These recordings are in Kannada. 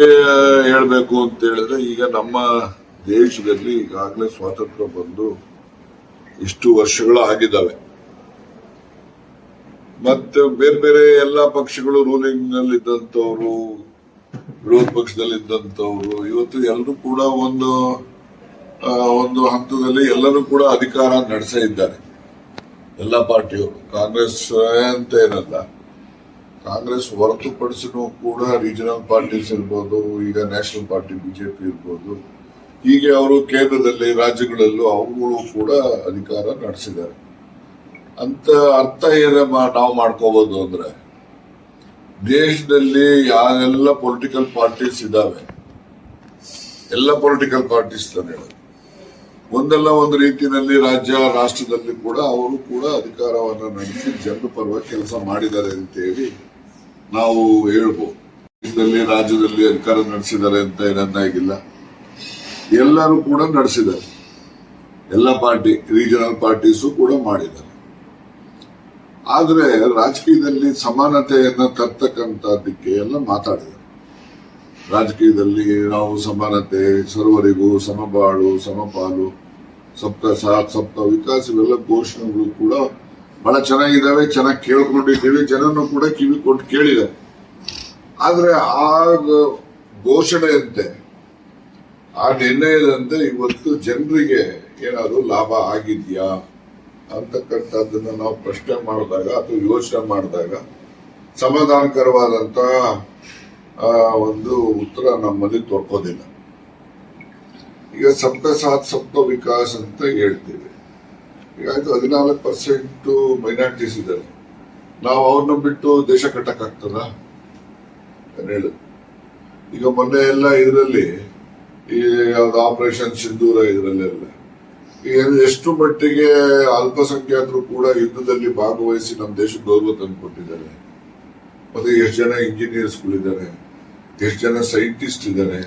ಹೇಳ್ಬೇಕು ಅಂತ ಹೇಳಿದ್ರೆ ಈಗ ನಮ್ಮ ದೇಶದಲ್ಲಿ ಈಗಾಗಲೇ ಸ್ವಾತಂತ್ರ್ಯ ಬಂದು ಇಷ್ಟು ವರ್ಷಗಳು ಆಗಿದ್ದಾವೆ. ಮತ್ತೆ ಬೇರೆ ಬೇರೆ ಎಲ್ಲಾ ಪಕ್ಷಗಳು ರೂಲಿಂಗ್ನಲ್ಲಿ ಇದ್ದಂತವ್ರು ವಿರೋಧ ಪಕ್ಷದಲ್ಲಿ ಇದ್ದಂತವ್ರು ಇವತ್ತು ಎಲ್ಲರೂ ಕೂಡ ಒಂದು ಒಂದು ಹಂತದಲ್ಲಿ ಎಲ್ಲರೂ ಕೂಡ ಅಧಿಕಾರ ನಡೆಸೇ ಇದ್ದಾರೆ. ಎಲ್ಲ ಪಾರ್ಟಿಯವರು, ಕಾಂಗ್ರೆಸ್ ಅಂತ ಏನಲ್ಲ. ಕಾಂಗ್ರೆಸ್ ಹೊರತುಪಡಿಸಿನೂ ಕೂಡ ರೀಜನಲ್ ಪಾರ್ಟೀಸ್ ಇರ್ಬೋದು, ಈಗ ನ್ಯಾಷನಲ್ ಪಾರ್ಟಿ ಬಿಜೆಪಿ ಇರ್ಬೋದು, ಹೀಗೆ ಅವರು ಕೇಂದ್ರದಲ್ಲಿ ರಾಜ್ಯಗಳಲ್ಲೂ ಅವುಗಳು ಕೂಡ ಅಧಿಕಾರ ನಡೆಸಿದ್ದಾರೆ ಅಂತ ಅರ್ಥ ಏನ ನಾವು ಮಾಡ್ಕೋಬಹುದು ಅಂದ್ರೆ, ದೇಶದಲ್ಲಿ ಯಾವೆಲ್ಲ ಪೊಲಿಟಿಕಲ್ ಪಾರ್ಟೀಸ್ ಇದಾವೆ, ಎಲ್ಲ ಪೊಲಿಟಿಕಲ್ ಪಾರ್ಟೀಸ್ ಹೇಳೋದು. ಒಂದಲ್ಲ ಒಂದು ರೀತಿಯಲ್ಲಿ ರಾಜ್ಯ, ರಾಷ್ಟ್ರದಲ್ಲಿ ಕೂಡ ಅವರು ಕೂಡ ಅಧಿಕಾರವನ್ನು ನಡೆಸಿ, ಜನರ ಪರವಾಗಿ ಕೆಲಸ ಮಾಡಿದ್ದಾರೆ ಅಂತೇಳಿ ನಾವು ಹೇಳ್ಬೋದು, ದೇಶದಲ್ಲಿ, ರಾಜ್ಯದಲ್ಲಿ ಅಧಿಕಾರ ನಡೆಸಿದ್ದಾರೆ ಅಂತ ಏನನ್ನಾಗಿಲ್ಲ ಎಲ್ಲರೂ ಕೂಡ ನಡೆಸಿದ್ದಾರೆ. ಎಲ್ಲ ಪಾರ್ಟಿ, ರೀಜನಲ್ ಪಾರ್ಟೀಸು ಕೂಡ ಮಾಡಿದ್ದಾರೆ. ಆದ್ರೆ ರಾಜಕೀಯದಲ್ಲಿ ಸಮಾನತೆಯನ್ನ ತರ್ತಕ್ಕಂಥದ್ದಕ್ಕೆ ಎಲ್ಲ ಮಾತಾಡಿದ್ದಾರೆ. ರಾಜಕೀಯದಲ್ಲಿ ನಾವು ಸಮಾನತೆ, ಸರ್ವರಿಗೂ ಸಮಬಾಳು, ಸಮಪಾಲು, ಸಪ್ತ ಸಾಥ್ ಸಪ್ತ ವಿಕಾಸ ಇವೆಲ್ಲ ಘೋಷಣೆಗಳು ಕೂಡ ಬಹಳ ಚೆನ್ನಾಗಿದ್ದಾವೆ, ಚೆನ್ನಾಗಿ ಕೇಳ್ಕೊಂಡಿದ್ದೀವಿ ಜನನು ಕೂಡ ಕಿವಿ ಕೊಟ್ಟು ಕೇಳಿದ್ದಾರೆ ಆದ್ರೆ ಆ ಘೋಷಣೆಯಂತೆ, ಆ ನಿರ್ಣಯದಂತೆ ಇವತ್ತು ಜನರಿಗೆ ಏನಾದರೂ ಲಾಭ ಆಗಿದ್ಯಾ ಅಂತಕ್ಕಂಥದ್ದನ್ನ ನಾವು ಪ್ರಶ್ನೆ ಮಾಡಿದಾಗ ಅಥವಾ ಯೋಚನೆ ಮಾಡಿದಾಗ ಸಮಾಧಾನಕರವಾದಂತ ಒಂದು ಉತ್ತರ ನಮ್ಮಲ್ಲಿ ದೊರಕೋದಿಲ್ಲ ಈಗ ಸಪ್ತ ಸಾಥ್ ಸಪ್ತ ವಿಕಾಸ್ ಅಂತ ಹೇಳ್ತೀವಿ. ಈಗ ಆಯ್ತು ಹದಿನಾಲ್ಕು ಪರ್ಸೆಂಟ್ ಮೈನಾರಿಟೀಸ್ ಇದ್ದಾರೆ. ನಾವು ಅವ್ರನ್ನ ಬಿಟ್ಟು ದೇಶ ಕಟ್ಟಕ್ಕಾಗ್ತದ? ಹೇಳು ಈಗ ಮೊನ್ನೆ ಎಲ್ಲ ಇದರಲ್ಲಿ, ಈ ಯಾವ್ದು ಆಪರೇಷನ್ ಸಿಂಧೂರ ಇದರಲ್ಲೆಲ್ಲ ಎಷ್ಟು ಮಟ್ಟಿಗೆ ಅಲ್ಪಸಂಖ್ಯಾತರು ಕೂಡ ಯುದ್ಧದಲ್ಲಿ ಭಾಗವಹಿಸಿ ನಮ್ಮ ದೇಶಕ್ಕೆ ಗೌರವ ತಂದುಕೊಟ್ಟಿದ್ದಾರೆ. ಮತ್ತೆ ಎಷ್ಟು ಜನ ಇಂಜಿನಿಯರ್ಸ್ಗಳಿದ್ದಾರೆ ಎಷ್ಟು ಜನ ಸೈಂಟಿಸ್ಟ್ ಇದ್ದಾರೆ.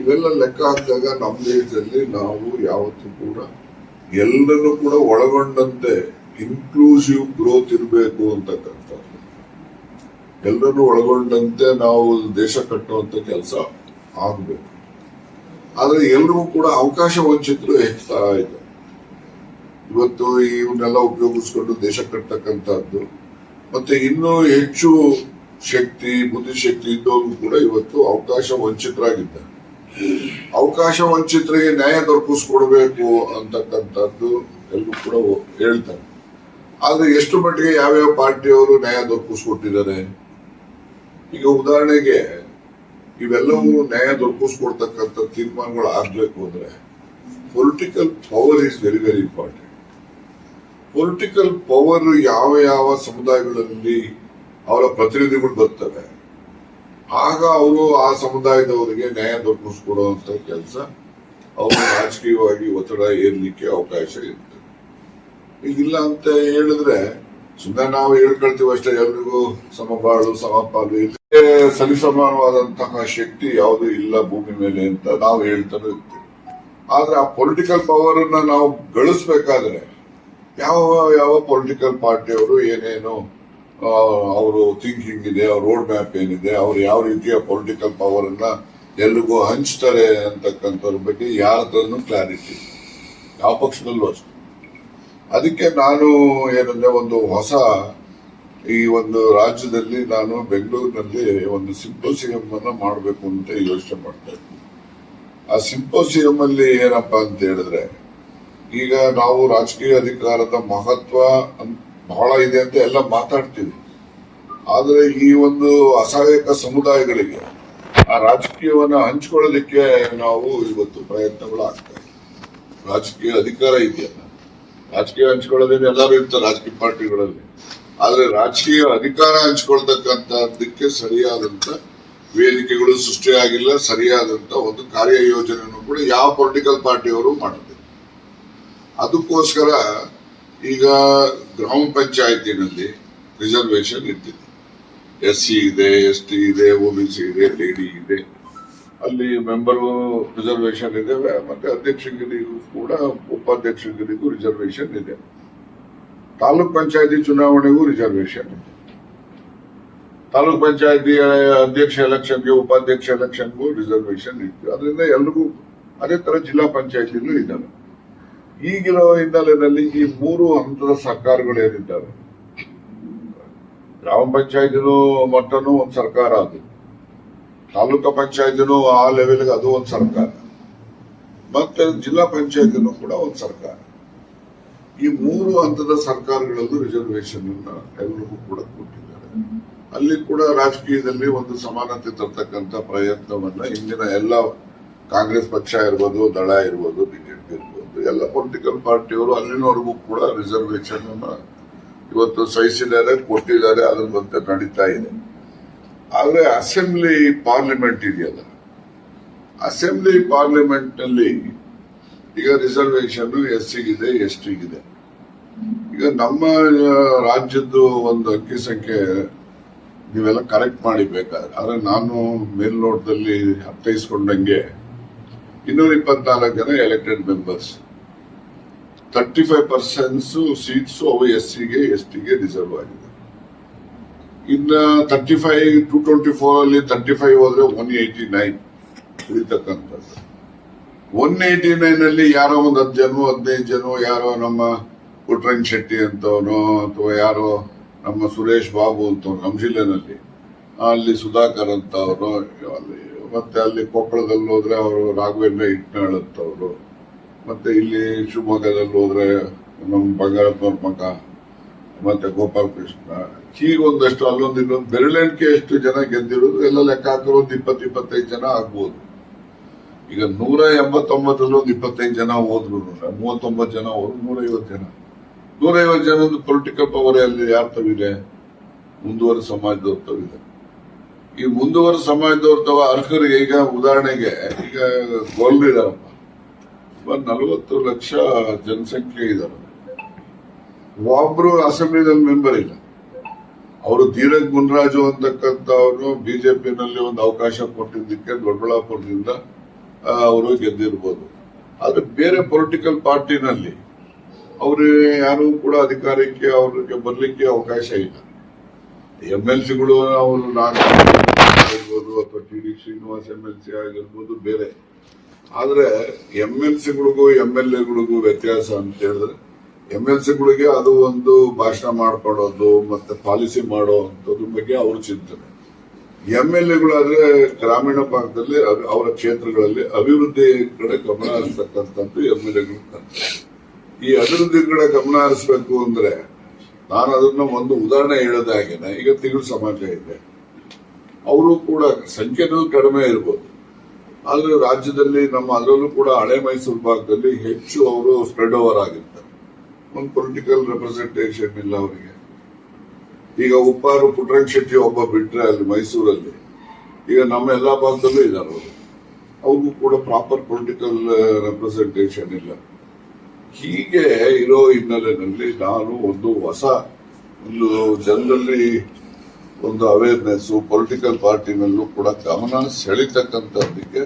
ಇವೆಲ್ಲ ಲೆಕ್ಕ ಹಾಕಿದಾಗ ನಮ್ಮ ದೇಶದಲ್ಲಿ ನಾವು ಯಾವತ್ತೂ ಕೂಡ ಎಲ್ಲರನ್ನೂ ಕೂಡ ಒಳಗೊಂಡಂತೆ ಇನ್ಕ್ಲೂಸಿವ್ ಗ್ರೋತ್ ಇರಬೇಕು ಅಂತಕ್ಕಂಥದ್ದು. ಎಲ್ಲರನ್ನೂ ಒಳಗೊಂಡಂತೆ ನಾವು ದೇಶ ಕಟ್ಟುವಂತ ಕೆಲಸ ಆಗಬೇಕು. ಆದ್ರೆ ಎಲ್ರಿಗೂ ಕೂಡ ಅವಕಾಶ ವಂಚಿತರು ಹೆಚ್ಚುತ್ತಾ ಇದೆ. ಇವತ್ತು ಇವನ್ನೆಲ್ಲ ಉಪಯೋಗಿಸ್ಕೊಂಡು ದೇಶ ಕಟ್ಟತಕ್ಕಂಥದ್ದು ಮತ್ತೆ ಇನ್ನೂ ಹೆಚ್ಚು ಶಕ್ತಿ, ಬುದ್ಧಿಶಕ್ತಿ ಇದ್ದವರು ಕೂಡ ಇವತ್ತು ಅವಕಾಶ ವಂಚಿತರಾಗಿದ್ದಾರೆ. ಅವಕಾಶ ವಂಚಿತರಿಗೆ ನ್ಯಾಯ ದೊರಕಿಸ್ಕೊಡ್ಬೇಕು ಅಂತಕ್ಕಂಥದ್ದು ಎಲ್ಲರೂ ಕೂಡ ಹೇಳ್ತಾರೆ. ಆದ್ರೆ ಎಷ್ಟು ಮಟ್ಟಿಗೆ ಯಾವ್ಯಾವ ಪಾರ್ಟಿಯವರು ನ್ಯಾಯ ದೊರಕಿಸ್ಕೊಟ್ಟಿದ್ದಾರೆ? ಈಗ ಉದಾಹರಣೆಗೆ ಇವೆಲ್ಲವೂ ನ್ಯಾಯ ದೊರಕಿಸ್ಕೊಡ್ತಕ್ಕಂಥ ತೀರ್ಮಾನಗಳು ಆಗ್ಬೇಕು ಅಂದ್ರೆ political power is very very important political power ಯಾವ ಯಾವ ಸಮುದಾಯಗಳಲ್ಲಿ ಅವರ ಪ್ರತಿನಿಧಿಗಳು ಬರ್ತವೆ? ಆಗ ಅವರು ಆ ಸಮುದಾಯದವರಿಗೆ ನ್ಯಾಯ ದೊರಕಿಸ್ಕೊಡುವಂತ ಕೆಲಸ. ಅವರು ರಾಜಕೀಯವಾಗಿ ಒತ್ತಡ ಏರ್ಲಿಕ್ಕೆ ಅವಕಾಶ ಇರುತ್ತೆ ಇಲ್ಲ ಅಂತ ಹೇಳಿದ್ರೆ ಸುಮ್ಮನೆ ನಾವು ಹೇಳ್ಕೊಳ್ತೀವಿ ಅಷ್ಟೇ, ಎಲ್ರಿಗೂ ಸಮಬಾಳು ಸಮಪಾಲು ಇಲ್ಲಿ ಸರಿಸಮಾನವಾದಂತಹ ಶಕ್ತಿ ಯಾವುದು ಇಲ್ಲ ಭೂಮಿ ಮೇಲೆ ಅಂತ ನಾವು ಹೇಳ್ತಾನೆ ಇರ್ತೀವಿ. ಆದ್ರೆ ಆ ಪೊಲಿಟಿಕಲ್ ಪವರ್ ಅನ್ನ ನಾವು ಗಳಿಸ್ಬೇಕಾದ್ರೆ, ಯಾವ ಯಾವ ಪೊಲಿಟಿಕಲ್ ಪಾರ್ಟಿಯವರು ಏನೇನು ಅವರು ಥಿಂಕಿಂಗ್ ಇದೆ ಅವ್ರ ರೋಡ್ ಮ್ಯಾಪ್ ಏನಿದೆ, ಅವ್ರು ಯಾವ ರೀತಿಯ ಪೊಲಿಟಿಕಲ್ ಪವರ್ ಅನ್ನ ಎಲ್ರಿಗೂ ಹಂಚ್ತಾರೆ ಅಂತಕ್ಕಂಥವ್ರ ಬಗ್ಗೆ ಯಾರ ಕ್ಲಾರಿಟಿ ಯಾವ ಪಕ್ಷದಲ್ಲೂ ಅಷ್ಟೆ. ಅದಕ್ಕೆ ನಾನು ಏನಂದ್ರೆ ಒಂದು ಹೊಸ ಈ ಒಂದು ರಾಜ್ಯದಲ್ಲಿ ನಾನು ಬೆಂಗಳೂರಿನಲ್ಲಿ ಒಂದು ಸಿಂಪೋಸಿಯಂ ಅನ್ನ ಮಾಡಬೇಕು ಅಂತ ಯೋಚನೆ ಮಾಡ್ತಾ ಇದ್ದೀನಿ. ಆ ಸಿಂಪೋಸಿಯಂ ಅಲ್ಲಿ ಏನಪ್ಪಾ ಅಂತ ಹೇಳಿದ್ರೆ, ಈಗ ನಾವು ರಾಜಕೀಯ ಅಧಿಕಾರದ ಮಹತ್ವ ಬಹಳ ಇದೆ ಅಂತ ಎಲ್ಲ ಮಾತಾಡ್ತೀವಿ. ಆದರೆ ಈ ಒಂದು ಅಸಹಾಯಕ ಸಮುದಾಯಗಳಿಗೆ ಆ ರಾಜಕೀಯವನ್ನು ಹಂಚ್ಕೊಳ್ಳೋದಕ್ಕೆ ನಾವು ಇವತ್ತು ಪ್ರಯತ್ನಗಳು ಆಗ್ತಾ ಇದೆ ರಾಜಕೀಯ ಅಧಿಕಾರ ಇದೆಯಲ್ಲ ರಾಜಕೀಯ ಹಂಚ್ಕೊಳ್ಳೋದೇನು ಎಲ್ಲರೂ ಇರ್ತಾರೆ ರಾಜಕೀಯ ಪಾರ್ಟಿಗಳಲ್ಲಿ. ಆದರೆ ರಾಜಕೀಯ ಅಧಿಕಾರ ಹಂಚ್ಕೊಳ್ತಕ್ಕಂಥದ್ದಕ್ಕೆ ಸರಿಯಾದಂತ ವೇದಿಕೆಗಳು ಸೃಷ್ಟಿಯಾಗಿಲ್ಲ ಸರಿಯಾದಂತ ಒಂದು ಕಾರ್ಯ ಯೋಜನೆಯನ್ನು ಕೂಡ ಯಾವ ಪೊಲಿಟಿಕಲ್ ಪಾರ್ಟಿಯವರು ಮಾಡುತ್ತೆ ಅದಕ್ಕೋಸ್ಕರ ಈಗ ಗ್ರಾಮ ಪಂಚಾಯತಿನಲ್ಲಿ ರಿಸರ್ವೇಶನ್ ಇರ್ತಿದೆ ಎಸ್ ಸಿ ಇದೆ, ಎಸ್ ಟಿ ಇದೆ, ಒ ಬಿ ಸಿ ಇದೆ ಲೇಡಿ ಇದೆ. ಅಲ್ಲಿ ಮೆಂಬರು ರಿಸರ್ವೇಶನ್ ಇದೆ, ಮತ್ತೆ ಅಧ್ಯಕ್ಷರಿಗೂ ಕೂಡ ಉಪಾಧ್ಯಕ್ಷರಿಗೂ ರಿಸರ್ವೇಶನ್ ಇದೆ. ತಾಲೂಕ್ ಪಂಚಾಯತಿ ಚುನಾವಣೆಗೂ ರಿಸರ್ವೇಶನ್ ಇದೆ. ತಾಲೂಕ್ ಪಂಚಾಯತಿ ಅಧ್ಯಕ್ಷ ಎಲೆಕ್ಷನ್ಗೆ, ಉಪಾಧ್ಯಕ್ಷ ಎಲೆಕ್ಷನ್ಗೂ ರಿಸರ್ವೇಶನ್ ಇತ್ತು. ಅದರಿಂದ ಎಲ್ರಿಗೂ ಅದೇ ತರ ಜಿಲ್ಲಾ ಪಂಚಾಯತಿಲೂ ಇದ್ದಾವೆ. ಈಗಿರೋ ಹಿನ್ನೆಲೆಯಲ್ಲಿ ಈ ಮೂರು ಹಂತದ ಸರ್ಕಾರಗಳು ಏನಿದ್ದಾವೆ? ಗ್ರಾಮ ಪಂಚಾಯತಿನೂ ಮಟ್ಟನೂ ಒಂದು ಸರ್ಕಾರ ಅದು. ತಾಲೂಕು ಪಂಚಾಯತಿನೂ ಆ ಲೆವೆಲ್ಗೆ ಅದು ಒಂದು ಸರ್ಕಾರ. ಮತ್ತೆ ಜಿಲ್ಲಾ ಪಂಚಾಯತಿನೂ ಕೂಡ ಒಂದು ಸರ್ಕಾರ. ಈ ಮೂರು ಹಂತದ ಸರ್ಕಾರಗಳಲ್ಲೂ ರಿಸರ್ವೇಶನ್ ಎಲ್ಲರಿಗೂ ಕೂಡ ಕೊಟ್ಟಿದ್ದಾರೆ. ಅಲ್ಲಿ ಕೂಡ ರಾಜಕೀಯದಲ್ಲಿ ಒಂದು ಸಮಾನತೆ ತರ್ತಕ್ಕಂಥ ಪ್ರಯತ್ನವನ್ನ ಇಂದಿನ ಎಲ್ಲ ಕಾಂಗ್ರೆಸ್ ಪಕ್ಷ ಇರ್ಬೋದು, ದಳ ಇರ್ಬೋದು ಬಿಜೆಪಿ ಇರ್ಬೋದು. ಎಲ್ಲ ಪೊಲಿಟಿಕಲ್ ಪಾರ್ಟಿಯವರು ಅಲ್ಲಿನವರೆಗೂ ಕೂಡ ರಿಸರ್ವೇಶನ್ ಇವತ್ತು ಸಹಿಸಿದ್ದಾರೆ, ಕೊಟ್ಟಿದ್ದಾರೆ ಅದ್ರ ಬಂತೆ ನಡೀತಾ ಇದೆ. ಆದರೆ ಅಸೆಂಬ್ಲಿ ಪಾರ್ಲಿಮೆಂಟ್ ಇದೆಯಲ್ಲ. ಅಸೆಂಬ್ಲಿ ಪಾರ್ಲಿಮೆಂಟ್ನಲ್ಲಿ ಈಗ ರಿಸರ್ವೇಶನ್ ಎಸ್ ಸಿಗಿದೆ ಎಸ್ ಟಿಗಿದೆ ಈಗ ನಮ್ಮ ರಾಜ್ಯದ್ದು ಒಂದು ಅಂಕಿ ಸಂಖ್ಯೆ ನೀವೆಲ್ಲ ಕರೆಕ್ಟ್ ಮಾಡಿ ಬೇಕಾದ್ರೆ ಆದ್ರೆ ನಾನು ಮೇಲ್ನೋಟದಲ್ಲಿ ಅರ್ಥೈಸ್ಕೊಂಡಂಗೆ ಇನ್ನೂರ ಇಪ್ಪತ್ನಾಲ್ಕು ಜನ elected members thirty five percents seats ಅವು ಎಸ್ ಸಿಗೆ ಎಸ್ ಟಿಗೆ ರಿಸರ್ವ್ ಆಗಿದೆ. ಇನ್ನ thirty five to twenty four ಅಲ್ಲಿ ತರ್ಟಿ ಫೈವ್ ಹೋದ್ರೆ ಒನ್ ಏಯ್ಟಿ ನೈನ್ ಉಳಿತಕ್ಕಂಥದ್ದು. ಒನ್ ಏಯ್ಟಿ ನೈನ್ ಅಲ್ಲಿ ಯಾರೋ ಒಂದು ಹತ್ತು ಜನ ಹದಿನೈದು ಜನ ಯಾರೋ ನಮ್ಮ ಪುಟ್ರಂಗ್ ಶೆಟ್ಟಿ ಅಂತವನು ಅಥವಾ ಯಾರೋ ನಮ್ಮ ಸುರೇಶ್ ಬಾಬು ಅಂತವ್ರು ನಮ್ಮ ಜಿಲ್ಲೆನಲ್ಲಿ, ಅಲ್ಲಿ ಸುಧಾಕರ್ ಅಂತ ಅವರು ಅಲ್ಲಿ ಮತ್ತೆ ಅಲ್ಲಿ ಕೊಪ್ಪಳದಲ್ಲಿ ಹೋದ್ರೆ ಅವರು ರಾಘವೇಂದ್ರ ಅವರು. ಮತ್ತೆ ಇಲ್ಲಿ ಶಿವಮೊಗ್ಗದಲ್ಲಿ ಹೋದ್ರೆ ನಮ್ಮ ಬಂಗಾರಪ್ಪನವ್ರ ಮಗ, ಮತ್ತೆ ಗೋಪಾಲಕೃಷ್ಣ. ಕೃಷ್ಣ ಹೀಗೊಂದಷ್ಟು ಅಲ್ಲೊಂದು ಇನ್ನೊಂದು ಬೆರಳೆಣಿಕೆ ಎಷ್ಟು ಜನ ಗೆದ್ದಿರೋದು, ಎಲ್ಲ ಲೆಕ್ಕ ಹಾಕಿರೋ ಒಂದು ಇಪ್ಪತ್ತು, ಇಪ್ಪತ್ತೈದು ಜನ ಆಗ್ಬೋದು. ಈಗ ನೂರ ಎಂಬತ್ತೊಂಬತ್ತರಲ್ಲಿ ಒಂದು ಇಪ್ಪತ್ತೈದು ಜನ ಹೋದ್ರು ಮೂವತ್ತೊಂಬತ್ತು ಜನ ಹೋದ್ರು, ನೂರೈವತ್ತು ಜನ. ನೂರೈವತ್ತು ಜನದ ಪೊಲಿಟಿಕಲ್ ಪವರ್ ಅಲ್ಲಿ ಯಾರು ತವಿದೆ ಮುಂದುವರೆದ ಸಮಾಜದವ್ರು ತವಿದೆ ಈ ಮುಂದುವರೆದ ಸಮಯದವ್ರು ತವ ಅರ್ಹರಿಗೆ ಈಗ ಉದಾಹರಣೆಗೆ ಈಗ ಗೋಲ್ರಿದಾರಪ್ಪ ಸುಮಾರು ನಲವತ್ತು ಲಕ್ಷ ಜನಸಂಖ್ಯೆ ಇದ್ದಾರೆ. ಒಬ್ರು ಅಸೆಂಬ್ಲಿನಲ್ಲಿ ಮೆಂಬರ್ ಇಲ್ಲ. ಅವರು ಧೀರಜ್ ಮುನ್ರಾಜು ಅಂತಕ್ಕಂಥವ್ರು ಬಿಜೆಪಿನಲ್ಲಿ ಒಂದು ಅವಕಾಶ ಕೊಟ್ಟಿದ್ದಕ್ಕೆ ದೊಡ್ಡಬಳ್ಳಾಪುರದಿಂದ ಅವರು ಗೆದ್ದಿರ್ಬೋದು. ಆದ್ರೆ ಬೇರೆ ಪೊಲಿಟಿಕಲ್ ಪಾರ್ಟಿನಲ್ಲಿ ಅವರು ಯಾರು ಕೂಡ ಅಧಿಕಾರಕ್ಕೆ ಅವ್ರಿಗೆ ಬರಲಿಕ್ಕೆ ಅವಕಾಶ ಇಲ್ಲ. ಎಂ ಎಲ್ ಸಿಗಳು ಅವರು ಆಗಿರ್ಬೋದು ಅಥವಾ T D Srinivas M L C ಆಗಿರ್ಬೋದು ಬೇರೆ. ಆದ್ರೆ ಎಂ ಎಲ್ ಸಿಗಳಿಗೂ ಎಂ ಎಲ್ ಎಗಳಿಗೂ ವ್ಯತ್ಯಾಸ ಅಂತ ಹೇಳಿದ್ರೆ ಎಂ ಎಲ್ ಸಿಗಳಿಗೆ ಅದು ಒಂದು ಭಾಷಣ ಮಾಡ್ಕೊಡೋದು ಮತ್ತೆ ಪಾಲಿಸಿ ಮಾಡೋ ಅಂಥದ್ರ ಬಗ್ಗೆ ಅವ್ರ ಚಿಂತನೆ. ಎಂ ಎಲ್ ಎಗಳಾದ್ರೆ ಗ್ರಾಮೀಣ ಭಾಗದಲ್ಲಿ ಅವರ ಕ್ಷೇತ್ರಗಳಲ್ಲಿ ಅಭಿವೃದ್ಧಿ ಕಡೆ ಗಮನ ಹರಿಸ್ತಕ್ಕಂಥದ್ದು ಎಂ ಎಲ್ ಎಗಳು ಈ ಅಭಿವೃದ್ಧಿ ಕಡೆ ಗಮನ ಹರಿಸ್ಬೇಕು ಅಂದ್ರೆ ನಾನು ಅದನ್ನ ಒಂದು ಉದಾಹರಣೆ ಹೇಳೋದಾಗೇನೆ ಈಗ ತಿಂಗಳು ಸಮಾಜ ಇದೆ. ಅವರು ಕೂಡ ಸಂಖ್ಯೆನೂ ಕಡಿಮೆ ಇರ್ಬೋದು. ಆದ್ರೆ ರಾಜ್ಯದಲ್ಲಿ ನಮ್ಮ ಅದರಲ್ಲೂ ಕೂಡ ಹಳೆ ಮೈಸೂರು ಭಾಗದಲ್ಲಿ ಹೆಚ್ಚು ಅವರು ಸ್ಪ್ರೆಡ್ ಓವರ್ ಆಗಿರ್ತಾರೆ. ಒಂದು ಪೊಲಿಟಿಕಲ್ ರೆಪ್ರೆಸೆಂಟೇಷನ್ ಇಲ್ಲ ಅವರಿಗೆ. ಈಗ ಉಪ್ಪಾರು ಪುಟ್ರಂಗ್ ಶೆಟ್ಟಿ ಒಬ್ಬ ಬಿಟ್ರೆ ಅಲ್ಲಿ ಮೈಸೂರಲ್ಲಿ. ಈಗ ನಮ್ಮ ಎಲ್ಲಾ ಭಾಗದಲ್ಲೂ ಇದ್ದಾರೆ ಅವರು. ಅವ್ರಿಗೂ ಕೂಡ ಪ್ರಾಪರ್ ಪೊಲಿಟಿಕಲ್ ರೆಪ್ರೆಸೆಂಟೇಷನ್ ಇಲ್ಲ. ಹೀಗೆ ಇರೋ ಹಿನ್ನೆಲೆಯಲ್ಲಿ ನಾನು ಒಂದು ಹೊಸ, ಒಂದು ಜನರಲ್ಲಿ ಒಂದು ಅವೇರ್ನೆಸ್ ಪೊಲಿಟಿಕಲ್ ಪಾರ್ಟಿನಲ್ಲೂ ಕೂಡ ಗಮನ ಸೆಳಿತಕ್ಕಂಥದ್ದಕ್ಕೆ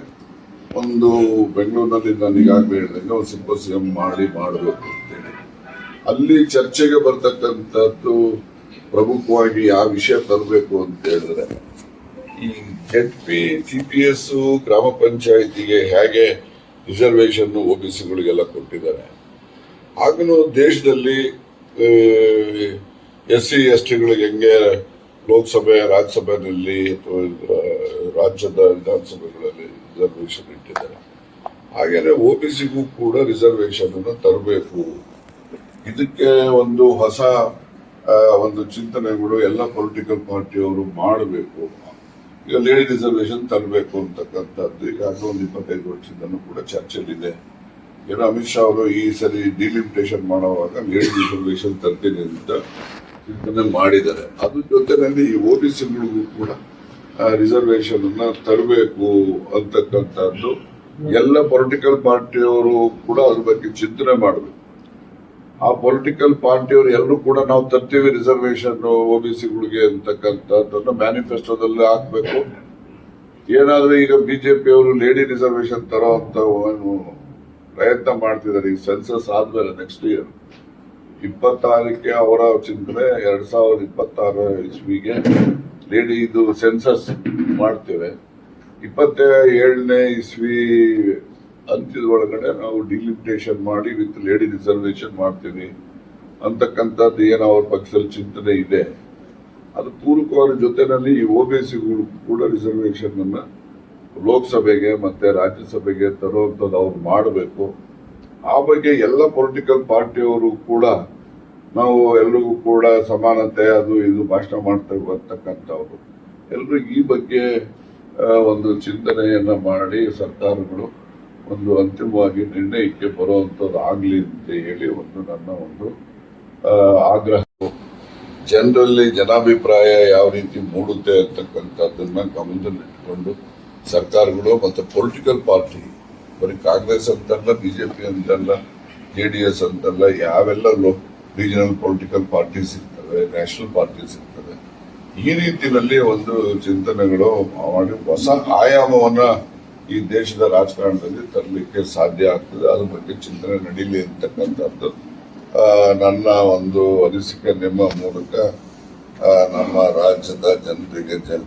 ಒಂದು ಬೆಂಗಳೂರಿನಲ್ಲಿ ನಾನು ಈಗಾಗಲೇ ಹೇಳಿದಂಗೆ ಒಂದು ಸಿಂಪೋಸಿಯಂ ಮಾಡಿ ಮಾಡಬೇಕು ಅಂತೇಳಿ ಅಲ್ಲಿ ಚರ್ಚೆಗೆ ಬರ್ತಕ್ಕಂಥದ್ದು ಪ್ರಮುಖವಾಗಿ ಯಾವ ವಿಷಯ ತರಬೇಕು ಅಂತ ಹೇಳಿದ್ರೆ, ಈ Z P T P S ಗ್ರಾಮ ಪಂಚಾಯಿತಿಗೆ ಹೇಗೆ ರಿಸರ್ವೇಶನ್ ಒಬಿಸಿಗಳಿಗೆಲ್ಲ ಕೊಟ್ಟಿದ್ದಾರೆ. ಆಗಲೂ ದೇಶದಲ್ಲಿ ಎಸ್ ಸಿ ಎಸ್ ಟಿಗಳಿಗೆ ಹೆಂಗೆ ಲೋಕಸಭೆ, ರಾಜ್ಯಸಭೆಯಲ್ಲಿ ಅಥವಾ ರಾಜ್ಯದ ವಿಧಾನಸಭೆಗಳಲ್ಲಿ ರಿಸರ್ವೇಶನ್ ಇಟ್ಟಿದ್ದಾರೆ. ಹಾಗೇನೆ ಒಬಿಸಿಗೂ ಕೂಡ ರಿಸರ್ವೇಶನ್ ಅನ್ನು ತರಬೇಕು. ಇದಕ್ಕೆ ಒಂದು ಹೊಸ ಒಂದು ಚಿಂತನೆಗಳು ಎಲ್ಲ ಪೊಲಿಟಿಕಲ್ ಪಾರ್ಟಿಯವರು ಮಾಡಬೇಕು. ಈಗ ಲೇಡಿ ರಿಸರ್ವೇಶನ್ ತರಬೇಕು ಅಂತಕ್ಕಂಥದ್ದು, ಈಗ ಒಂದು ಇಪ್ಪತ್ತೈದು ವರ್ಷದಿಂದ ಕೂಡ ಚರ್ಚೆಯಲ್ಲಿದೆ. ಏನೋ ಅಮಿತ್ ಶಾ ಅವರು ಈ ಸರಿ ಡಿಲಿಮಿಟೇಷನ್ ಮಾಡುವಾಗ ಲೇಡಿ ರಿಸರ್ವೇಶನ್ ತರ್ತೀನಿ ಅಂತ ಚಿಂತನೆ ಮಾಡಿದ್ದಾರೆ. ಅದ್ರ ಜೊತೆನಲ್ಲಿ ಈ ಒ ಬಿ ಸಿಗಳಿಗೂ ಕೂಡ ರಿಸರ್ವೇಶನ್ ಅನ್ನ ತರಬೇಕು ಅಂತಕ್ಕಂಥದ್ದು ಎಲ್ಲ ಪೊಲಿಟಿಕಲ್ ಪಾರ್ಟಿಯವರು ಕೂಡ ಅದ್ರ ಬಗ್ಗೆ ಚಿಂತನೆ ಮಾಡಬೇಕು. ಆ ಪೊಲಿಟಿಕಲ್ ಪಾರ್ಟಿಯವರು ಎಲ್ಲರೂ ಕೂಡ ನಾವು ತರ್ತೀವಿ ರಿಸರ್ವೇಶನ್ ಒಬಿಸಿಗಳಿಗೆ ಅಂತಕ್ಕಂಥದ್ದನ್ನು ಮ್ಯಾನಿಫೆಸ್ಟೋದಲ್ಲಿ ಹಾಕ್ಬೇಕು. ಏನಾದ್ರೂ ಈಗ ಬಿಜೆಪಿ ಅವರು ಲೇಡಿ ರಿಸರ್ವೇಶನ್ ತರೋ ಅಂತ ಪ್ರಯತ್ನ ಮಾಡ್ತಿದ್ದಾರೆ. ಈ ಸೆನ್ಸಸ್ ಆದ್ಮೇಲೆ ನೆಕ್ಸ್ಟ್ ಇಯರ್ ಇಪ್ಪತ್ತಾರಕ್ಕೆ ಅವರ ಚಿಂತನೆ ಎರಡ್ ಸಾವಿರದ ಇಪ್ಪತ್ತಾರ ಇಸ್ವಿಗೆ ಲೇಡಿ ಇದು ಸೆನ್ಸಸ್ ಮಾಡ್ತೇವೆ. ಇಪ್ಪತ್ತ ಏಳನೇ ಇಸ್ವಿ ಅಂತ್ಯದ ಒಳಗಡೆ ನಾವು ಡಿಲಿಮಿಟೇಷನ್ ಮಾಡಿ ವಿತ್ ಲೇಡಿ ರಿಸರ್ವೇಶನ್ ಮಾಡ್ತೀವಿ. ಅಂತಕ್ಕಂಥದ್ದು ಏನೋ ಅವ್ರ ಪಕ್ಷದಲ್ಲಿ ಚಿಂತನೆ ಇದೆ. ಅದು ಪೂರಕವಾದ ಜೊತೆನಲ್ಲಿ ಈ ಒ ಬಿ ಸಿಗಳು ಕೂಡ ರಿಸರ್ವೇಷನ್ ಅನ್ನ ಲೋಕಸಭೆಗೆ ಮತ್ತೆ ರಾಜ್ಯಸಭೆಗೆ ತರುವಂಥದ್ದು ಅವ್ರು ಮಾಡಬೇಕು. ಆ ಬಗ್ಗೆ ಎಲ್ಲ ಪೊಲಿಟಿಕಲ್ ಪಾರ್ಟಿಯವರು ಕೂಡ ನಾವು ಎಲ್ರಿಗೂ ಕೂಡ ಸಮಾನತೆ, ಅದು ಇದು ಭಾಷಣ ಮಾಡ್ತೇವೆ ಅಂತಕ್ಕಂಥವ್ರು ಎಲ್ರು ಈ ಬಗ್ಗೆ ಒಂದು ಚಿಂತನೆಯನ್ನ ಮಾಡಿ ಸರ್ಕಾರಗಳು ಒಂದು ಅಂತಿಮವಾಗಿ ನಿರ್ಣಯಕ್ಕೆ ಬರುವಂಥದ್ದು ಆಗ್ಲಿ ಅಂತ ಹೇಳಿ ಒಂದು ನನ್ನ ಒಂದು ಆಗ್ರಹ. ಜನರಲ್ಲಿ ಜನಾಭಿಪ್ರಾಯ ಯಾವ ರೀತಿ ಮೂಡುತ್ತೆ ಅಂತಕ್ಕಂಥದ್ದನ್ನ ಗಮನದಲ್ಲಿಟ್ಟುಕೊಂಡು ಸರ್ಕಾರಗಳು ಮತ್ತು ಪೊಲಿಟಿಕಲ್ ಪಾರ್ಟಿ ಬರೀ ಕಾಂಗ್ರೆಸ್ ಅಂತಲ್ಲ ಬಿಜೆಪಿ ಅಂತಲ್ಲ ಜೆ ಡಿ ಎಸ್ ಅಂತಲ್ಲ ಯಾವೆಲ್ಲ ರೀಜನಲ್ ಪೊಲಿಟಿಕಲ್ ಪಾರ್ಟೀಸ್ ಇರ್ತವೆ ನ್ಯಾಷನಲ್ ಪಾರ್ಟೀಸ್ ಇರ್ತವೆ ಈ ರೀತಿಯಲ್ಲಿ ಒಂದು ಚಿಂತನೆಗಳು ಮಾಡಿ ಹೊಸ ಆಯಾಮವನ್ನ ಈ ದೇಶದ ರಾಜಕಾರಣದಲ್ಲಿ ತರಲಿಕ್ಕೆ ಸಾಧ್ಯ ಆಗ್ತದೆ. ಅದ್ರ ಬಗ್ಗೆ ಚಿಂತನೆ ನಡೀಲಿ ಅಂತಕ್ಕಂಥದ್ದು. ನನ್ನ ಒಂದು ಅನಿಸಿಕೆ ನಿಮ್ಮ ಮೂಲಕ ನಮ್ಮ ರಾಜ್ಯದ ಜನರಿಗೆ ಜನ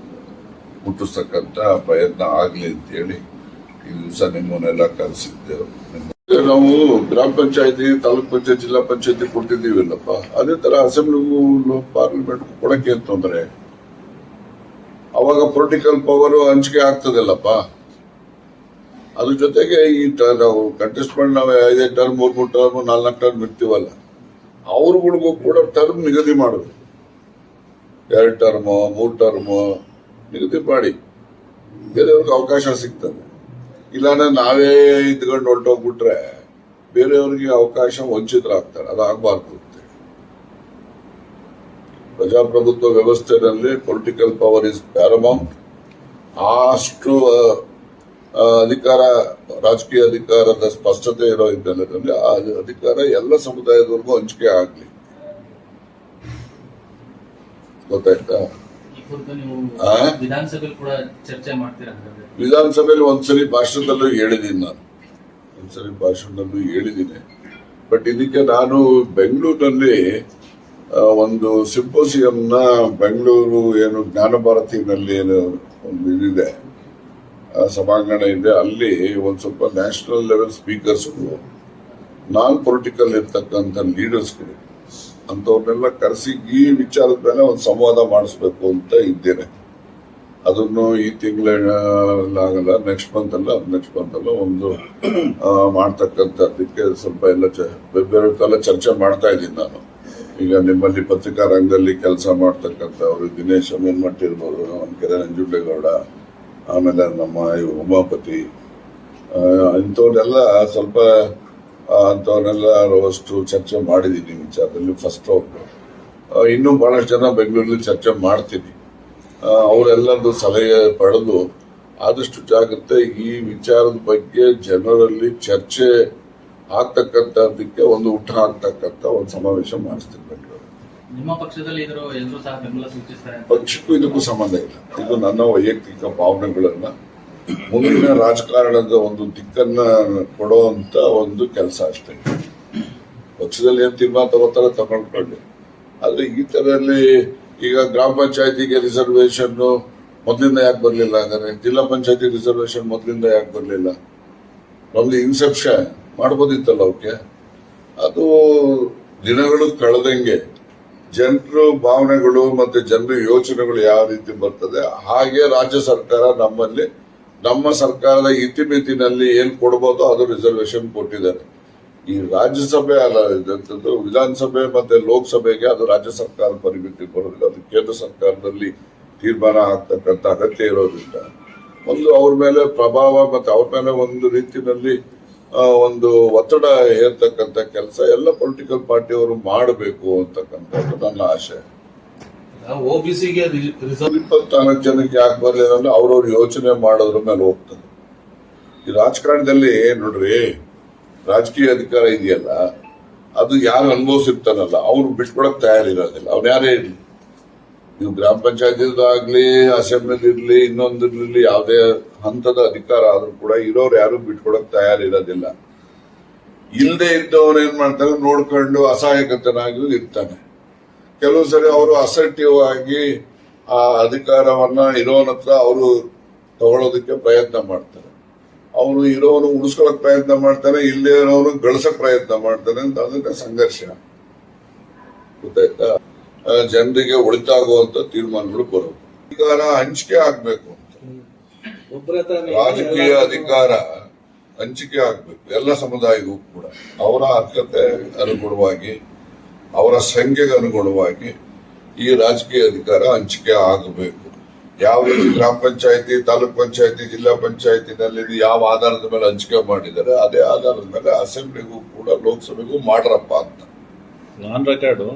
ಮುಟ್ಟಿಸ್ತಕ್ಕಂಥ ಪ್ರಯತ್ನ ಆಗ್ಲಿ ಅಂತೇಳಿ ಈ ದಿವಸ ನಿಮ್ಮನ್ನೆಲ್ಲ ಕರೆಸಿದ್ದೆವು. ನಾವು ಗ್ರಾಮ ಪಂಚಾಯತಿ, ತಾಲೂಕ್ ಪಂಚಾಯತ್, ಜಿಲ್ಲಾ ಪಂಚಾಯತಿ ಕೊಟ್ಟಿದ್ದೀವಿಲ್ಲಪ್ಪ ಅದೇ ತರ ಅಸೆಂಬ್ಲಿಗೂ ಪಾರ್ಲಿಮೆಂಟ್ ಕೊಡಕ್ಕೆ ಅಂತಂದ್ರೆ ತೊಂದರೆ? ಅವಾಗ ಪೊಲಿಟಿಕಲ್ ಪವರ್ ಹಂಚಿಕೆ ಆಗ್ತದಲ್ಲಪ್ಪ. ಅದ್ರ ಜೊತೆಗೆ ಈ ನಾವು ಕಂಟೆಸ್ಟ್ ಮಾಡಿ ನಾವು ಐದೈದು ಟರ್ಮ್ ಮೂರ್, ಮೂರು ಟರ್ಮ್ ನಾಲ್ಕು ಟರ್ಮ್ ಇರ್ತೀವಲ್ಲ. ಅವ್ರುಗಳಿಗೂ ಕೂಡ ಟರ್ಮ್ ನಿಗದಿ ಮಾಡಬೇಕು ಎರಡು ಟರ್ಮ್ ಮೂರು ಟರ್ಮ್ ನಿಗದಿ ಮಾಡಿ. ಬೇರೆಯವ್ರಿಗೆ ಅವಕಾಶ ಸಿಗ್ತದೆ. ಇಲ್ಲಾಂದ್ರೆ ನಾವೇ ಇದ್ಕೊಂಡು ಹೊರಟೋಗ್ಬಿಟ್ರೆ ಬೇರೆಯವ್ರಿಗೆ ಅವಕಾಶ ವಂಚಿತರಾಗ್ತಾರೆ. ಅದಾಗಬಾರ್ದು ಪ್ರಜಾಪ್ರಭುತ್ವ ವ್ಯವಸ್ಥೆಯಲ್ಲಿ ಪೊಲಿಟಿಕಲ್ ಪವರ್ ಇಸ್ ಪ್ಯಾರಮೌಂಟ್ ಅಷ್ಟು ಅಧಿಕಾರ, ರಾಜಕೀಯ ಅಧಿಕಾರದ ಸ್ಪಷ್ಟತೆ ಇರೋ ಹಿನ್ನೆಲೆಯಲ್ಲಿ ಆ ಅಧಿಕಾರ ಎಲ್ಲ ಸಮುದಾಯದವರೆಗೂ ಹಂಚಿಕೆ ಆಗಲಿ. ಗೊತ್ತಾಯ್ತಾ? ವಿಧಾನಸಭೆಯಲ್ಲಿ ಒಂದ್ಸರಿ ಭಾಷಣದಲ್ಲೂ ಹೇಳಿದ್ದೀನಿ ನಾನು. ಒಂದ್ಸರಿ ಭಾಷಣದಲ್ಲೂ ಹೇಳಿದ್ದೀನಿ ಬಟ್ ಇದಕ್ಕೆ ನಾನು ಬೆಂಗಳೂರಿನಲ್ಲಿ ಒಂದು ಸಿಂಪೋಸಿಯಂನ ಬೆಂಗಳೂರು ಏನು ಜ್ಞಾನ ಭಾರತಿನಲ್ಲಿ ಏನು ಒಂದು ಇದಿದೆ. ಸಭಾಂಗಣ ಇದೆ. ಅಲ್ಲಿ ಒಂದು ಸ್ವಲ್ಪ ನ್ಯಾಷನಲ್ ಲೆವೆಲ್ ಸ್ಪೀಕರ್ಸ್ಗಳು ನಾನ್ ಪೊಲಿಟಿಕಲ್ ಇರ್ತಕ್ಕಂಥ ಲೀಡರ್ಸ್ಗಳು ಅಂಥವ್ರನ್ನೆಲ್ಲ ಕರೆಸಿ ಈ ವಿಚಾರದ ಮೇಲೆ ಒಂದು ಸಂವಾದ ಮಾಡಿಸ್ಬೇಕು ಅಂತ ಇದ್ದೇನೆ. ಅದನ್ನು ಈ ತಿಂಗಳಾಗಲ್ಲ ನೆಕ್ಸ್ಟ್ ಮಂತ್ ಅಲ್ಲ ನೆಕ್ಸ್ಟ್ ಮಂತ್ ಅಲ್ಲ ಒಂದು ಮಾಡ್ತಕ್ಕಂಥದ್ದಕ್ಕೆ ಸ್ವಲ್ಪ ಎಲ್ಲ ಚ- ಬೇರೆ ಬೇರೆ ಕಾಲ ಚರ್ಚೆ ಮಾಡ್ತಾ ಇದ್ದೀನಿ ನಾನು. ಈಗ ನಿಮ್ಮಲ್ಲಿ ಪತ್ರಿಕಾ ರಂಗದಲ್ಲಿ ಕೆಲಸ ಮಾಡ್ತಕ್ಕಂಥವ್ರು, ದಿನೇಶ್ ಅಮೀನ್ಮಠ್ ಇರ್ಬೋದು ಕೆರೆ ನಂಜುಂಡೇಗೌಡ, ಆಮೇಲೆ ನಮ್ಮ ಉಮಾಪತಿ ಇಂಥವ್ರೆಲ್ಲ ಸ್ವಲ್ಪ ಆ, ಅಂಥವ್ರನ್ನೆಲ್ಲ ಅಷ್ಟು ಚರ್ಚೆ ಮಾಡಿದ್ದೀನಿ ವಿಚಾರದಲ್ಲಿ ಫಸ್ಟ್ ಅವರು ಇನ್ನೂ ಬಹಳಷ್ಟು ಜನ ಬೆಂಗಳೂರಲ್ಲಿ ಚರ್ಚೆ ಮಾಡ್ತೀನಿ. ಅವರೆಲ್ಲರದ್ದು ಅವರೆಲ್ಲರದು ಸಲಹೆ ಪಡೆದು ಆದಷ್ಟು ಜಾಗ್ರತೆ ಈ ವಿಚಾರದ ಬಗ್ಗೆ ಜನರಲ್ಲಿ ಚರ್ಚೆ ಆಗ್ತಕ್ಕಂಥದ್ದಕ್ಕೆ ಒಂದು ಊಟ ಆಗ್ತಕ್ಕಂಥ ಒಂದು ಸಮಾವೇಶ ಮಾಡಿಸ್ತೀನಿ ಬೆಂಗಳೂರು ನಿಮ್ಮ ಪಕ್ಷದಲ್ಲಿ ಪಕ್ಷಕ್ಕೂ ಇದಕ್ಕೂ ಸಂಬಂಧ ಇಲ್ಲ. ಇದು ನನ್ನ ವೈಯಕ್ತಿಕ ಭಾವನೆಗಳನ್ನ ಮುಂದಿನ ರಾಜಕಾರಣದ ಒಂದು ದಿಕ್ಕನ್ನ ಕೊಡುವಂತ ಒಂದು ಕೆಲಸ ಅಷ್ಟೇ. ಪಕ್ಷದಲ್ಲಿ ಏನ್ ತೀರ್ಮಾನ ತಗೋತಾರ ತಗೊಂಡ್ಕೊಳ್ಳಿ. ಆದ್ರೆ ಈ ತರಲ್ಲಿ ಈಗ ಗ್ರಾಮ ಪಂಚಾಯತಿಗೆ ರಿಸರ್ವೇಶನ್ ಮೊದಲಿಂದ ಯಾಕೆ ಬರಲಿಲ್ಲ ಹಾಗಾದ್ರೆ? ಜಿಲ್ಲಾ ಪಂಚಾಯತಿ ರಿಸರ್ವೇಶನ್ ಮೊದಲಿಂದ ಯಾಕೆ ಬರಲಿಲ್ಲ? ನಮ್ದು ಇನ್ಸೆಪ್ಷನ್ ಮಾಡ್ಬೋದಿತ್ತಲ್ಲ ಅವಕ್ಕೆ ಅದು ದಿನಗಳು ಕಳೆದಂಗೆ ಜನರು ಭಾವನೆಗಳು ಮತ್ತೆ ಜನರ ಯೋಚನೆಗಳು ಯಾವ ರೀತಿ ಬರ್ತದೆ ಹಾಗೆ ರಾಜ್ಯ ಸರ್ಕಾರ ನಮ್ಮಲ್ಲಿ ನಮ್ಮ ಸರ್ಕಾರದ ಇತಿಮಿತಿನಲ್ಲಿ ಏನ್ ಕೊಡ್ಬೋದು ಅದು ರಿಸರ್ವೇಶನ್ ಕೊಟ್ಟಿದ್ದಾರೆ ಈ ರಾಜ್ಯಸಭೆ ಅಲ್ಲ ಇದಂಥದ್ದು ವಿಧಾನಸಭೆ ಮತ್ತೆ ಲೋಕಸಭೆಗೆ ಅದು ರಾಜ್ಯ ಸರ್ಕಾರ ಪರಿಮಿತಿ ಬರೋದಿಲ್ಲ ಅದು ಕೇಂದ್ರ ಸರ್ಕಾರದಲ್ಲಿ ತೀರ್ಮಾನ ಆಗ್ತಕ್ಕಂಥ ಅಗತ್ಯ ಇರೋದ್ರಿಂದ. ಒಂದು ಅವ್ರ ಮೇಲೆ ಪ್ರಭಾವ ಮತ್ತೆ ಅವ್ರ ಮೇಲೆ ಒಂದು ರೀತಿಯಲ್ಲಿ ಒಂದು ಒತ್ತಡ ಹೇರ್ತಕ್ಕಂಥ ಕೆಲಸ ಎಲ್ಲ ಪೊಲಿಟಿಕಲ್ ಪಾರ್ಟಿಯವರು ಮಾಡಬೇಕು ಅಂತಕ್ಕಂಥದ್ದು ನನ್ನ ಆಶೆ ಓಬಿಸಿಗೆ ರಿಸರ್ವ್ ಇಪ್ಪತ್ನಾಲ್ಕು ಜನಕ್ಕೆ ಯಾಕೆ ಬರಲಿಲ್ಲ ಅಂದ್ರೆ ಅವ್ರವ್ರ ಯೋಚನೆ ಮಾಡೋದ್ರ ಮೇಲೆ ಹೋಗ್ತದೆ. ಈ ರಾಜಕಾರಣದಲ್ಲಿ ನೋಡ್ರಿ, ರಾಜಕೀಯ ಅಧಿಕಾರ ಇದೆಯಲ್ಲ, ಅದು ಯಾರು ಅನುಭವಿಸಿರ್ತಾನಲ್ಲ, ಅವ್ರು ಬಿಟ್ಕೊಡಕ್ ತಯಾರಿರೋದಿಲ್ಲ. ಅವ್ನು ಯಾರೇ ಇರಲಿ. ನೀವು ಗ್ರಾಮ ಪಂಚಾಯತ್ ಆಗ್ಲಿ ಅಸೆಂಬ್ಲಿ ಇರ್ಲಿ ಇನ್ನೊಂದಿರ್ಲಿ, ಯಾವುದೇ ಹಂತದ ಅಧಿಕಾರ ಆದ್ರೂ ಕೂಡ ಇರೋರು ಯಾರು ಬಿಟ್ಕೊಡಕ್ ತಯಾರಿರೋದಿಲ್ಲ. ಇಲ್ಲದೆ ಇದ್ದವ್ರು ಏನ್ ಮಾಡ್ತಾರೆ? ನೋಡ್ಕೊಂಡು ಅಸಹಾಯಕತನಾಗಿ ಇರ್ತಾನೆ. ಕೆಲವು ಸರಿ ಅವರು ಅಸರ್ಟಿವ್ ಆಗಿ ಆ ಅಧಿಕಾರವನ್ನ ಇರೋನ ಹತ್ರ ಅವರು ತಗೊಳ್ಳೋದಕ್ಕೆ ಪ್ರಯತ್ನ ಮಾಡ್ತಾರೆ. ಅವನು ಇರೋನು ಉಳಿಸ್ಕೊಳಕ್ ಪ್ರಯತ್ನ ಮಾಡ್ತಾನೆ ಇಲ್ಲೇ ಇರೋನು ಗಳಿಸಕ್ ಪ್ರಯತ್ನ ಮಾಡ್ತಾನೆ ಅಂತ ಅದಕ್ಕೆ ಸಂಘರ್ಷ. ಗೊತ್ತಾಯ್ತಾ? ಜನರಿಗೆ ಒಳಿತಾಗುವಂತ ತೀರ್ಮಾನಗಳು ಬರೋದು. ಅಧಿಕಾರ ಹಂಚಿಕೆ ಆಗ್ಬೇಕು ಅಂತ. ರಾಜಕೀಯ ಅಧಿಕಾರ ಹಂಚಿಕೆ ಆಗ್ಬೇಕು. ಎಲ್ಲ ಸಮುದಾಯಗೂ ಕೂಡ. ಅವರ ಅರ್ಹತೆ ಅನುಗುಣವಾಗಿ ಅವರ ಸಂಖ್ಯೆಗೆ ಅನುಗುಣವಾಗಿ ಈ ರಾಜಕೀಯ ಅಧಿಕಾರ ಹಂಚಿಕೆ ಆಗಬೇಕು. ಯಾವ ರೀತಿ ಗ್ರಾಮ ಪಂಚಾಯತಿ ತಾಲೂಕ್ ಪಂಚಾಯತಿ ಜಿಲ್ಲಾ ಪಂಚಾಯತಿನಲ್ಲಿ ಯಾವ ಆಧಾರದ ಮೇಲೆ ಹಂಚಿಕೆ ಮಾಡಿದರೆ ಅದೇ ಆಧಾರದ ಮೇಲೆ ಅಸೆಂಬ್ಲಿಗೂ ಕೂಡ ಲೋಕಸಭೆಗೂ ಮಾಡ್ರಪ್ಪ ಅಂತ. ನಾನ್ ರೆಕಾರ್ಡು?